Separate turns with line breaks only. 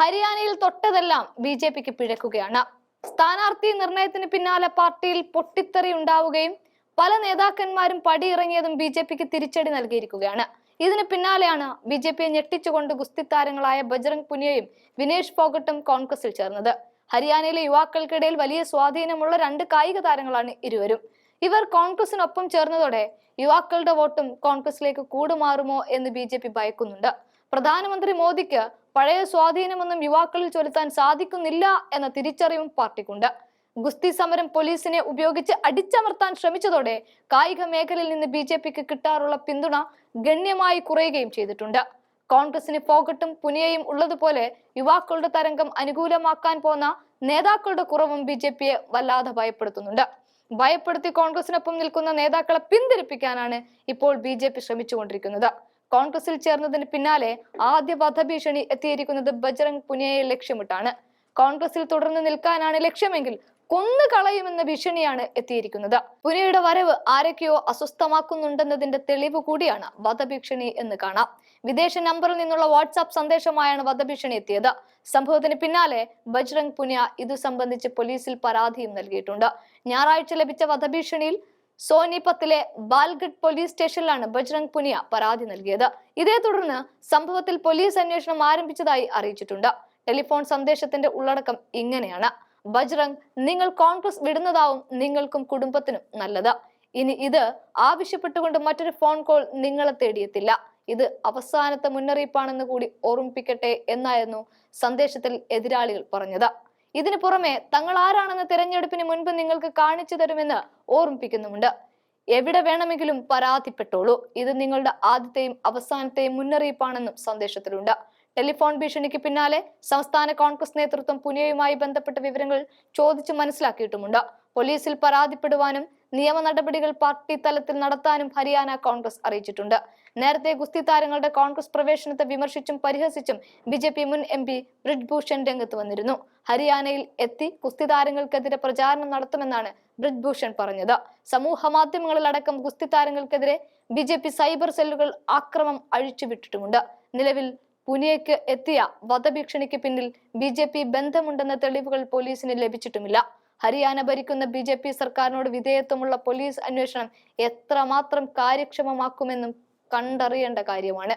ഹരിയാനയിൽ തൊട്ടതെല്ലാം B J പിക്ക് പിഴക്കുകയാണ്. സ്ഥാനാർത്ഥി നിർണയത്തിന് പിന്നാലെ പാർട്ടിയിൽ പൊട്ടിത്തെറി ഉണ്ടാവുകയും പല നേതാക്കന്മാരും പടിയിറങ്ങിയതും ബി ജെ പിക്ക് തിരിച്ചടി നൽകിയിരിക്കുകയാണ്. ഇതിന് പിന്നാലെയാണ് ബി ജെ പിയെ ഞെട്ടിച്ചുകൊണ്ട് ഗുസ്തി താരങ്ങളായ ബജ്രംഗ് പുനിയയും വിനേഷ് ഫോഗട്ടും കോൺഗ്രസിൽ ചേർന്നത്. ഹരിയാനയിലെ യുവാക്കൾക്കിടയിൽ വലിയ സ്വാധീനമുള്ള രണ്ട് കായിക താരങ്ങളാണ് ഇരുവരും. ഇവർ കോൺഗ്രസിനൊപ്പം ചേർന്നതോടെ യുവാക്കളുടെ വോട്ടും കോൺഗ്രസിലേക്ക് കൂടുമാറുമോ എന്ന് ബി ജെ പി ഭയക്കുന്നുണ്ട്. പ്രധാനമന്ത്രി മോദിക്ക് പഴയ സ്വാധീനമൊന്നും യുവാക്കളിൽ ചൊലുത്താൻ സാധിക്കുന്നില്ല എന്ന തിരിച്ചറിവും പാർട്ടിക്കുണ്ട്. ഗുസ്തി സമരം പോലീസിനെ ഉപയോഗിച്ച് അടിച്ചമർത്താൻ ശ്രമിച്ചതോടെ കായിക മേഖലയിൽ നിന്ന് ബി ജെ പിക്ക് കിട്ടാറുള്ള പിന്തുണ ഗണ്യമായി കുറയുകയും ചെയ്തിട്ടുണ്ട്. കോൺഗ്രസിന് പോകട്ടും പുനിയയും ഉള്ളതുപോലെ യുവാക്കളുടെ തരംഗം അനുകൂലമാക്കാൻ പോന്ന നേതാക്കളുടെ കുറവും ബി ജെ പിയെ വല്ലാതെ ഭയപ്പെടുത്തുന്നുണ്ട്. ഭയപ്പെടുത്തി കോൺഗ്രസിനൊപ്പം നിൽക്കുന്ന നേതാക്കളെ പിന്തിരിപ്പിക്കാനാണ് ഇപ്പോൾ ബി ജെ പി ശ്രമിച്ചുകൊണ്ടിരിക്കുന്നത്. കോൺഗ്രസിൽ ചേർന്നതിന് പിന്നാലെ ആദ്യ വധഭീഷണി എത്തിയിരിക്കുന്നത് ബജ്രംഗ് പുനിയയെ ലക്ഷ്യമിട്ടാണ്. കോൺഗ്രസിൽ തുടർന്ന് നിൽക്കാനാണ് ലക്ഷ്യമെങ്കിൽ കൊന്നു കളയുമെന്ന ഭീഷണിയാണ് എത്തിയിരിക്കുന്നത്. പുനയുടെ വരവ് ആരൊക്കെയോ അസ്വസ്ഥമാക്കുന്നുണ്ടെന്നതിന്റെ തെളിവ് കൂടിയാണ് വധഭീഷണി എന്ന് കാണാം. വിദേശ നമ്പറിൽ നിന്നുള്ള വാട്സാപ്പ് സന്ദേശമായാണ് വധഭീഷണി എത്തിയത്. സംഭവത്തിന് പിന്നാലെ ബജ്രംഗ് പുനിയ ഇതു സംബന്ധിച്ച് പോലീസിൽ പരാതിയും നൽകിയിട്ടുണ്ട്. ഞായറാഴ്ച ലഭിച്ച വധഭീഷണിയിൽ സോനിപത്തിലെ ബാൽഗഡ് പോലീസ് സ്റ്റേഷനിലാണ് ബജ്രംഗ് പുനിയ പരാതി നൽകിയത്. ഇതേ തുടർന്ന് സംഭവത്തിൽ പോലീസ് അന്വേഷണം ആരംഭിച്ചതായി അറിയിച്ചിട്ടുണ്ട്. ടെലിഫോൺ സന്ദേശത്തിന്റെ ഉള്ളടക്കം ഇങ്ങനെയാണ്. ബജ്രംഗ് നിങ്ങൾ കോൺഗ്രസ് വിടുന്നതാവും നിങ്ങൾക്കും കുടുംബത്തിനും നല്ലത്. ഇനി ഇത് ആവശ്യപ്പെട്ടുകൊണ്ട് മറ്റൊരു ഫോൺ കോൾ നിങ്ങളെ തേടിയെത്തില്ല. ഇത് അവസാനത്തെ മുന്നറിയിപ്പാണെന്ന് കൂടി ഓർമ്മിപ്പിക്കട്ടെ എന്നായിരുന്നു സന്ദേശത്തിൽ എതിരാളികൾ പറഞ്ഞത്. ഇതിനു പുറമെ തങ്ങൾ ആരാണെന്ന് തിരഞ്ഞെടുപ്പിന് മുൻപ് നിങ്ങൾക്ക് കാണിച്ചു തരുമെന്ന് ഓർമ്മിപ്പിക്കുന്നുമുണ്ട്. എവിടെ വേണമെങ്കിലും പരാതിപ്പെട്ടോളൂ. ഇത് നിങ്ങളുടെ ആദ്യത്തെയും അവസാനത്തെയും മുന്നറിയിപ്പാണെന്നും സന്ദേശത്തിലുണ്ട്. ടെലിഫോൺ ഭീഷണിക്ക് പിന്നാലെ സംസ്ഥാന കോൺഗ്രസ് നേതൃത്വം പുനിയയുമായി ബന്ധപ്പെട്ട വിവരങ്ങൾ ചോദിച്ചു മനസ്സിലാക്കിയിട്ടുമുണ്ട്. പോലീസിൽ പരാതിപ്പെടുവാനും നിയമ നടപടികൾ പാർട്ടി തലത്തിൽ നടത്താനും ഹരിയാന കോൺഗ്രസ് അറിയിച്ചിട്ടുണ്ട്. നേരത്തെ ഗുസ്തി താരങ്ങളുടെ കോൺഗ്രസ് പ്രവേശനത്തെ വിമർശിച്ചും പരിഹസിച്ചും ബി ജെ പി മുൻ എം പി ബ്രിജ്ഭൂഷൺ രംഗത്ത് വന്നിരുന്നു. ഹരിയാനയിൽ എത്തി ഗുസ്തി താരങ്ങൾക്കെതിരെ പ്രചാരണം നടത്തുമെന്നാണ് ബ്രിജ്ഭൂഷൺ പറഞ്ഞത്. സമൂഹ മാധ്യമങ്ങളിലടക്കം ഗുസ്തി താരങ്ങൾക്കെതിരെ ബി ജെ പി സൈബർ സെല്ലുകൾ ആക്രമം അഴിച്ചുവിട്ടിട്ടുമുണ്ട്. നിലവിൽ പുനിയയ്ക്ക് എത്തിയ വധഭീഷണിക്ക് പിന്നിൽ ബി ജെ പി ബന്ധമുണ്ടെന്ന തെളിവുകൾ പോലീസിന് ലഭിച്ചിട്ടുമില്ല. ഹരിയാന ഭരിക്കുന്ന ബി ജെ പി സർക്കാരിനോട് വിധേയത്വമുള്ള പോലീസ് അന്വേഷണം എത്രമാത്രം കാര്യക്ഷമമാക്കുമെന്നും കണ്ടറിയേണ്ട കാര്യമാണ്.